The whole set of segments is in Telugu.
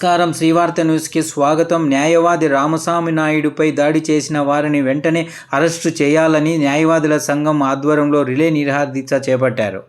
నమస్కారం. శ్రీవార్త న్యూస్కి స్వాగతం. న్యాయవాది రామస్వామి నాయుడుపై దాడి చేసిన వారిని వెంటనే అరెస్టు చేయాలని న్యాయవాదుల సంఘం ఆధ్వర్యంలో రిలే నిరాదీక్ష చేపట్టారు.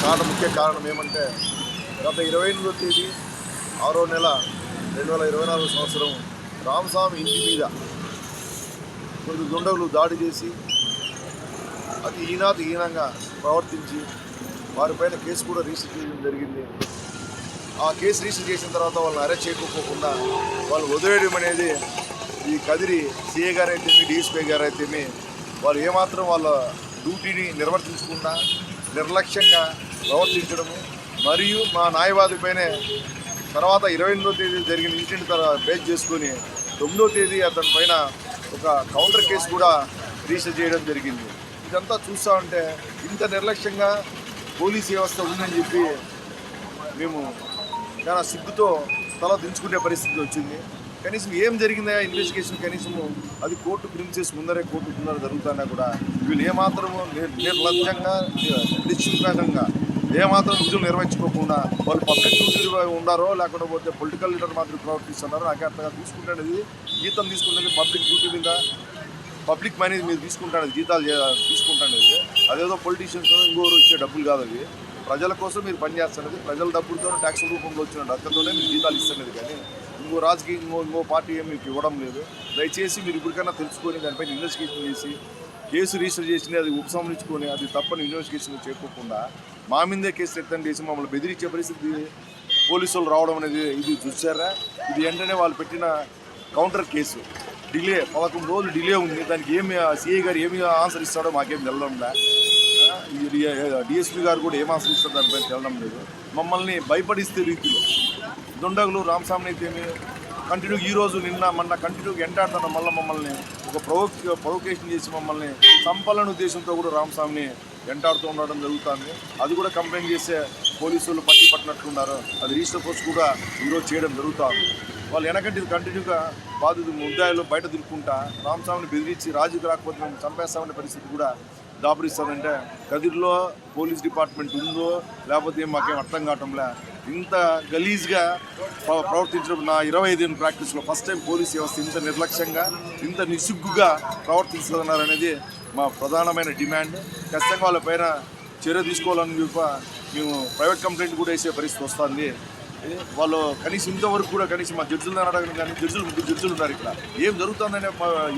కారణం ముఖ్య కారణం ఏమంటే గత ఇరవై ఎనిమిదో తేదీ ఆరో నెల రెండు వేల ఇరవై నాలుగు సంవత్సరం రామస్వామి ఇంటి మీద కొన్ని దుండగులు దాడి చేసి అతి ఈనాతి హీనంగా ప్రవర్తించి వారిపైన కేసు కూడా రిజిస్టర్ చేయడం జరిగింది. ఆ కేసు రిజిస్టర్ చేసిన తర్వాత వాళ్ళని అరెస్ట్ చేయకపోకుండా వాళ్ళు వదిలేయడం అనేది ఈ కదిరి సీఏ గారు అయితేమి డిఎస్పీ గారు అయితేమి వాళ్ళు ఏమాత్రం వాళ్ళ డ్యూటీని నిర్వర్తించకుండా నిర్లక్ష్యంగా ప్రవర్తించడము మరియు మా న్యాయవాదిపైనే తర్వాత ఇరవై ఎనిమిదో తేదీ జరిగిన ఇన్సిడెంట్ తర్వాత బేస్ చేసుకొని తొమ్మిదో తేదీ అతని పైన ఒక కౌంటర్ కేసు కూడా రిజిస్టర్ చేయడం జరిగింది. ఇదంతా చూస్తూ ఉంటే ఇంత నిర్లక్ష్యంగా పోలీస్ వ్యవస్థ ఉందని చెప్పి మేము చాలా సిగ్గుతో తల దించుకునే పరిస్థితి వచ్చింది. కనీసం ఏం జరిగిందా ఇన్వెస్టిగేషన్ కనీసం అది కోర్టు ప్రిన్సెస్ ముందరే కోర్టు ముందర జరుగుతున్నా కూడా వీళ్ళు ఏమాత్రము నిర్- నిర్లక్ష్యంగా నిశ్చితంగా ఏమాత్రం విధులు నిర్వహించుకోకుండా వాళ్ళు పబ్లిక్ డ్యూటీ ఉండారో లేకపోతే పొలిటికల్ లీడర్ మాత్రం ప్రవర్తిస్తున్నారో నాకు అంతగా తీసుకుంటున్నది జీతం తీసుకుంటే పబ్లిక్ డ్యూటీ మీద పబ్లిక్ మనీ మీరు తీసుకుంటాను జీతాలు తీసుకుంటాను తీసుకుంటాను అదేదో పొలిటీషియన్స్ ఇంకోరు ఇచ్చే డబ్బులు కాదు అవి. ప్రజల కోసం మీరు పనిచేస్తున్నది ప్రజల డబ్బులతో ట్యాక్స్ రూపంలో వచ్చిన డబ్బులతోనే మీరు జీతాలు ఇస్తున్నది కానీ ఇంకో రాజకీయ ఇంకో ఇంకో పార్టీ ఏమి మీకు ఇవ్వడం లేదు. దయచేసి మీరు ఇప్పటికైనా తెలుసుకొని దానిపైన ఇన్వెస్టిగేషన్ చేసి కేసు రిజిస్టర్ చేసి అది ఉపసంహరించుకొని అది తప్పని ఇన్వెస్టిగేషన్ చేయకోకుండా మా మీదే కేసు ఎత్తండి చేసి మమ్మల్ని బెదిరించే పరిస్థితి పోలీసు వాళ్ళు రావడం అనేది ఇది చూసారా ఇది వెంటనే వాళ్ళు పెట్టిన కౌంటర్ కేసు డిలే పదకొండు రోజులు డిలే ఉంది. దానికి ఏమి సిఐ గారు ఏమి ఆన్సర్ ఇస్తాడో మాకేం తెలడం డిఎస్పీ గారు కూడా ఏం ఆన్సర్ ఇస్తాడో దానిపైన తెలడం లేదు. మమ్మల్ని భయపడిస్తే రీతిలో దుండగులు రామస్వామి అయితే కంటిన్యూ ఈ రోజు నిన్న మొన్న కంటిన్యూగా ఎంటాడుతున్న మళ్ళీ మమ్మల్ని ఒక ప్రొవోక్ ప్రొవోకేషన్ చేసి మమ్మల్ని చంపాలనే ఉద్దేశంతో కూడా రామస్వామిని వెంటాడుతూ ఉండడం జరుగుతుంది. అది కూడా కంప్లైంట్ చేసే పోలీసులు పట్టి పట్టినట్లున్నారు. అది రిజిస్టర్ పోస్ట్ కూడా ఈరోజు చేయడం జరుగుతుంది. వాళ్ళు వెనకంటే కంటిన్యూగా బాధితులు ముద్దాయిలు బయట తిరుక్కుంటా రామస్వామిని బెదిరించి రాజుకు రాకపోతే మేము చంపేస్తామనే పరిస్థితి కూడా దాపురిస్తుందంటే కదిరిలో పోలీస్ డిపార్ట్మెంట్ ఉందో లేకపోతే మాకేం అర్థం కావటంలే. ఇంత గలీజ్గా ప్రవర్తించడం నా ఇరవై ఐదు ప్రాక్టీస్లో ఫస్ట్ టైం పోలీస్ వ్యవస్థ ఇంత నిర్లక్ష్యంగా ఇంత నిస్సుగ్గుగా ప్రవర్తిస్తున్నారనేది మా ప్రధానమైన డిమాండ్. ఖచ్చితంగా వాళ్ళ పైన చర్య తీసుకోవాలని చెప్ప మేము ప్రైవేట్ కంప్లైంట్ కూడా వేసే పరిస్థితి వస్తుంది. వాళ్ళు కనీసం ఇంతవరకు కూడా కనీసం మా జడ్జిలను అడగడం కానీ జడ్జులు ముగ్గురు జడ్జులు ఉన్నారు ఇక్కడ. ఏం జరుగుతుందనే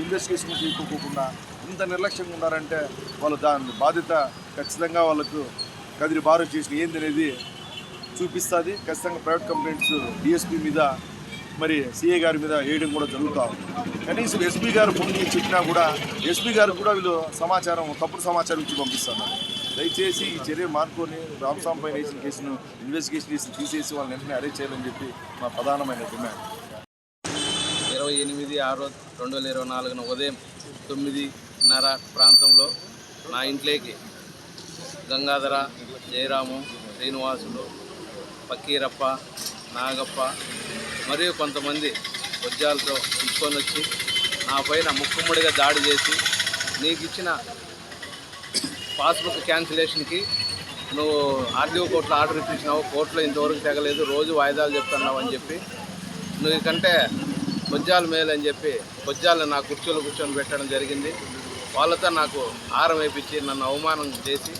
ఇన్వెస్టిగేషన్ తీసుకోకుండా ఇంత నిర్లక్ష్యంగా ఉన్నారంటే వాళ్ళు దాని బాధ్యత ఖచ్చితంగా వాళ్ళకు కదిరి బారు చేసిన ఏంది అనేది చూపిస్తుంది. ఖచ్చితంగా ప్రైవేట్ కంప్లైంట్స్ డిఎస్పీ మీద మరి సిఏ గారి మీద వేయడం కూడా జరుగుతూ ఉంది. కనీసం ఎస్పీ గారు ఫోన్ చెప్పినా కూడా ఎస్పీ గారు కూడా వీళ్ళు సమాచారం తప్పుడు సమాచారం ఇచ్చి పంపిస్తున్నారు. దయచేసి ఈ చర్య మార్కొని రామస్వామి పైన వేసిన కేసును ఇన్వెస్టిగేషన్ చేసి తీసేసి వాళ్ళని వెంటనే అరెస్ట్ చేయాలని చెప్పి మా ప్రధానమైన డిమాండ్. ఇరవై ఎనిమిది ఆరు రెండు వేల ఇరవై నాలుగున ఉదయం తొమ్మిదిన్నర ప్రాంతంలో నా ఇంట్లోకి గంగాధర జయరాము శ్రీనివాసులు ఫకీరప్ప నాగప్ప మరియు కొంతమంది వజ్రాలతో తీసుకొని వచ్చి నా పైన ముక్కుమ్మడిగా దాడి చేసి నీకు ఇచ్చిన పాస్బుక్ క్యాన్సిలేషన్కి నువ్వు ఆర్డీఓ కోర్టులో ఆర్డర్ ఇప్పించినావు కోర్టులో ఇంతవరకు తెగలేదు రోజు వాయిదాలు చెప్తున్నావు అని చెప్పి నువ్వు కంటే బొజ్జాలు మేలు అని చెప్పి బొజ్జాలను నా కుర్చీలో కూర్చొని పెట్టడం జరిగింది. వాళ్ళతో నాకు ఆరం వేయించి నన్ను అవమానం చేసి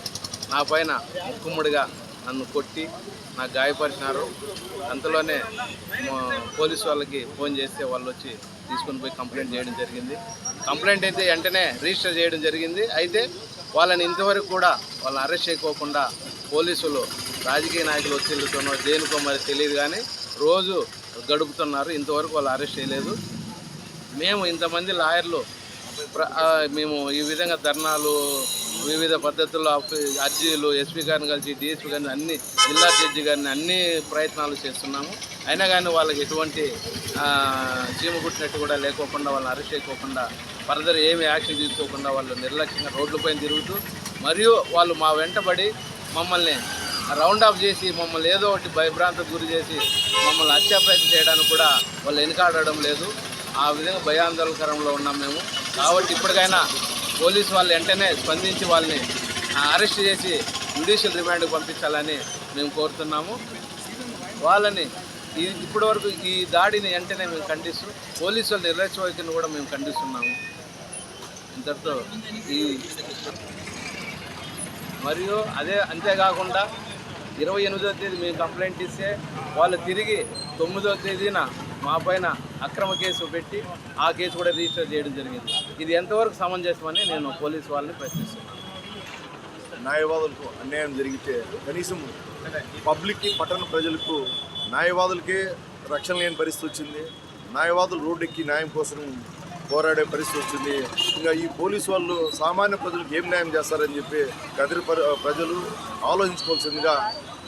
నా పైన ముక్కుమ్మడిగా నన్ను కొట్టి నాకు గాయపరిచినారు. అంతలోనే మా వాళ్ళకి ఫోన్ చేస్తే వాళ్ళు వచ్చి తీసుకొని పోయి కంప్లైంట్ చేయడం జరిగింది. కంప్లైంట్ అయితే వెంటనే రిజిస్టర్ చేయడం జరిగింది. అయితే వాళ్ళని ఇంతవరకు కూడా వాళ్ళని అరెస్ట్ చేయకోకుండా పోలీసులు రాజకీయ నాయకులు ఒత్తిళ్ళతోనో దేనికో మరి తెలియదు కానీ రోజు గడుపుతున్నారు. ఇంతవరకు వాళ్ళు అరెస్ట్ చేయలేదు. మేము ఇంతమంది లాయర్లు ప్ర- మేము ఈ విధంగా ధర్నాలు వివిధ పద్ధతుల్లో అప్- అర్జీలు ఎస్పీ గారిని కలిసి డిఎస్పీ గారిని అన్ని జిల్లా జడ్జి గారిని అన్ని ప్రయత్నాలు చేస్తున్నాము. అయినా కానీ వాళ్ళకి ఎటువంటి చీమ కుట్టినట్టు కూడా లేకోకుండా వాళ్ళని అరెస్ట్ చేయకోకుండా ఫర్దర్ ఏమి యాక్షన్ తీసుకోకుండా వాళ్ళు నిర్లక్ష్యంగా రోడ్లపైన తిరుగుతూ మరియు వాళ్ళు మా వెంటబడి మమ్మల్ని రౌండ్ ఆఫ్ చేసి మమ్మల్ని ఏదో ఒకటి భయభ్రాంతకు గురి చేసి మమ్మల్ని హత్యా ప్రయత్నం చేయడానికి కూడా వాళ్ళు వెనుకాడడం లేదు. ఆ విధంగా భయాందోళనకరంలో ఉన్నాం మేము. కాబట్టి ఇప్పటికైనా పోలీసు వాళ్ళు వెంటనే స్పందించి వాళ్ళని అరెస్ట్ చేసి జ్యుడిషియల్ రిమాండ్కి పంపించాలని మేము కోరుతున్నాము. వాళ్ళని ఈ ఇప్పటివరకు ఈ దాడిని వెంటనే మేము ఖండిస్తూ పోలీసు వాళ్ళు నిర్లక్ష్యవైఖరిని కూడా మేము ఖండిస్తున్నాము. ఇంతటితో ఈ మరియు అదే అంతేకాకుండా ఇరవై ఎనిమిదో తేదీ మేము కంప్లైంట్ ఇస్తే వాళ్ళు తిరిగి తొమ్మిదో తేదీన మా పైన అక్రమ కేసు పెట్టి ఆ కేసు కూడా రిజిస్టర్ చేయడం జరిగింది. ఇది ఎంతవరకు సమంజసమని నేను పోలీసు వాళ్ళని ప్రశ్నిస్తున్నాను. న్యాయవాదులకు అన్యాయం జరిగితే కనీసం పబ్లిక్కి పట్టణ ప్రజలకు న్యాయవాదులకే రక్షణ లేని పరిస్థితి వచ్చింది. న్యాయవాదులు రోడ్డెక్కి న్యాయం కోసం పోరాడే పరిస్థితి వచ్చింది. ఇంకా ఈ పోలీసు వాళ్ళు సామాన్య ప్రజలకు ఏం న్యాయం చేస్తారని చెప్పి కదిరి ప్రజలు ఆలోచించుకోవాల్సిందిగా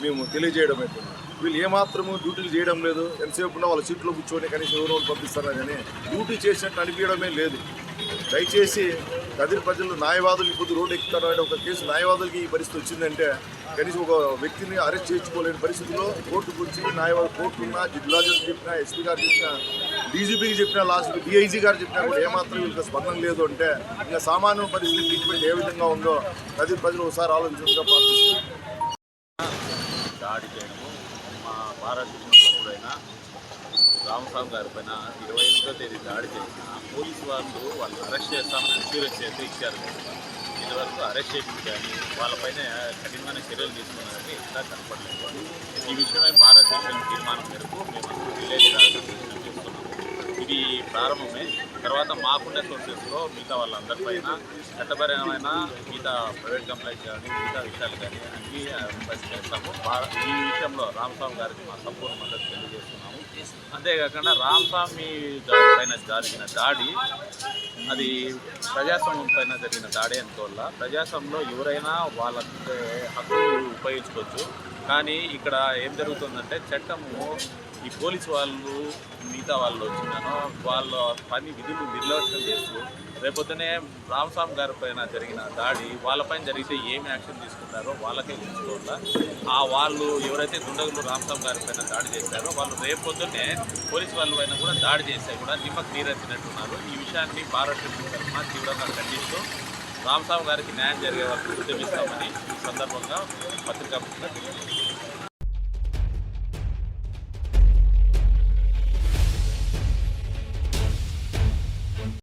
మేము తెలియజేయడం అయితే వీళ్ళు ఏమాత్రము డ్యూటీలు చేయడం లేదు. ఎంతసేపు ఉన్నా వాళ్ళ సీట్లో కూర్చొని కనీసం ఎవరో ఒకరు పంపిస్తారా కానీ డ్యూటీ చేసినట్టు అనిపించడమే లేదు. దయచేసి కదిరి ప్రజలు న్యాయవాదులు ఇప్పుడు రోడ్డు ఎక్కుతారు అంటే ఒక కేసు న్యాయవాదులకి ఈ పరిస్థితి వచ్చిందంటే కనీసం ఒక వ్యక్తిని అరెస్ట్ చేయించుకోలేని పరిస్థితిలో కోర్టుకు వచ్చి న్యాయవాదు కోర్టు ఉన్నా జిల్లా జడ్జి చెప్పినా ఎస్పీ గారు చెప్పినా డీజీపీకి చెప్పినా లాస్ట్ డిఐజీ గారు చెప్పినా కూడా ఏమాత్రం వీళ్ళకి స్పందన లేదు అంటే ఇంకా సామాన్య పరిస్థితి ట్రీట్మెంట్ ఏ విధంగా ఉందో కదిరి ప్రజలు ఒకసారి ఆలోచించగా ప్రార్థిస్తున్నాం. దాడి చేయడము మా భారతదేశం రామస్వామి గారి పైన ఇరవై ఎనిమిదో తేదీ దాడి చేసిన పోలీసు వాళ్ళు వాళ్ళు అరెస్ట్ చేస్తామని అష్యూరెన్స్ అయితే ఇచ్చారు. ఇంతవరకు అరెస్ట్ చేసింది కానీ వాళ్ళపైన కఠినమైన చర్యలు తీసుకున్నారని ఇంకా కనపడలేదు. ఈ విషయమై భారతదేశం తీర్మానం మేరకు మేము విలేజ్ చేస్తున్నాము ఇది ప్రారంభమే. తర్వాత మాకుండే సోర్సెస్లో మిగతా వాళ్ళందరిపైన చట్టపరమైన మిగతా ప్రైవేట్ కంప్లైంట్ కానీ మిగతా విషయాలు కానీ అన్నీ రిక్వెస్ట్ చేస్తాము ఈ విషయంలో రామస్వామి గారికి మా సంపూర్ణ మద్దతు తెలియజేస్తున్నాము. అంతేకాకుండా రామస్వామి గారి పైన జరిగిన దాడి అది ప్రజాస్వామ్యం పైన జరిగిన దాడి అనుకోవాల ప్రజాస్వామ్యంలో ఎవరైనా వాళ్ళ హక్కులు ఉపయోగించుకోవచ్చు. కానీ ఇక్కడ ఏం జరుగుతుందంటే చట్టము ఈ పోలీసు వాళ్ళు మిగతా వాళ్ళు వచ్చినాను వాళ్ళ పని విధులు నిర్లక్ష్యం చేస్తూ రేపొద్దునే రామస్వామి గారి పైన జరిగిన దాడి వాళ్ళపైన జరిగితే ఏమి యాక్షన్ తీసుకుంటారో వాళ్ళకే తెలుసుకోవాలా ఆ వాళ్ళు ఎవరైతే దుండగులు రామస్వామి గారి పైన దాడి చేశారో వాళ్ళు రేపొద్దునే పోలీసు వాళ్ళ పైన కూడా దాడి చేస్తే కూడా నిమ్మకు నీరెత్తినట్టున్నారు. ఈ విషయాన్ని భారత తరఫున తీవ్రంగా ఖండిస్తూ రామస్వామి గారికి న్యాయం జరిగే వరకు ఉద్యమిస్తామని ఈ సందర్భంగా పత్రికా తెలియజేస్తారు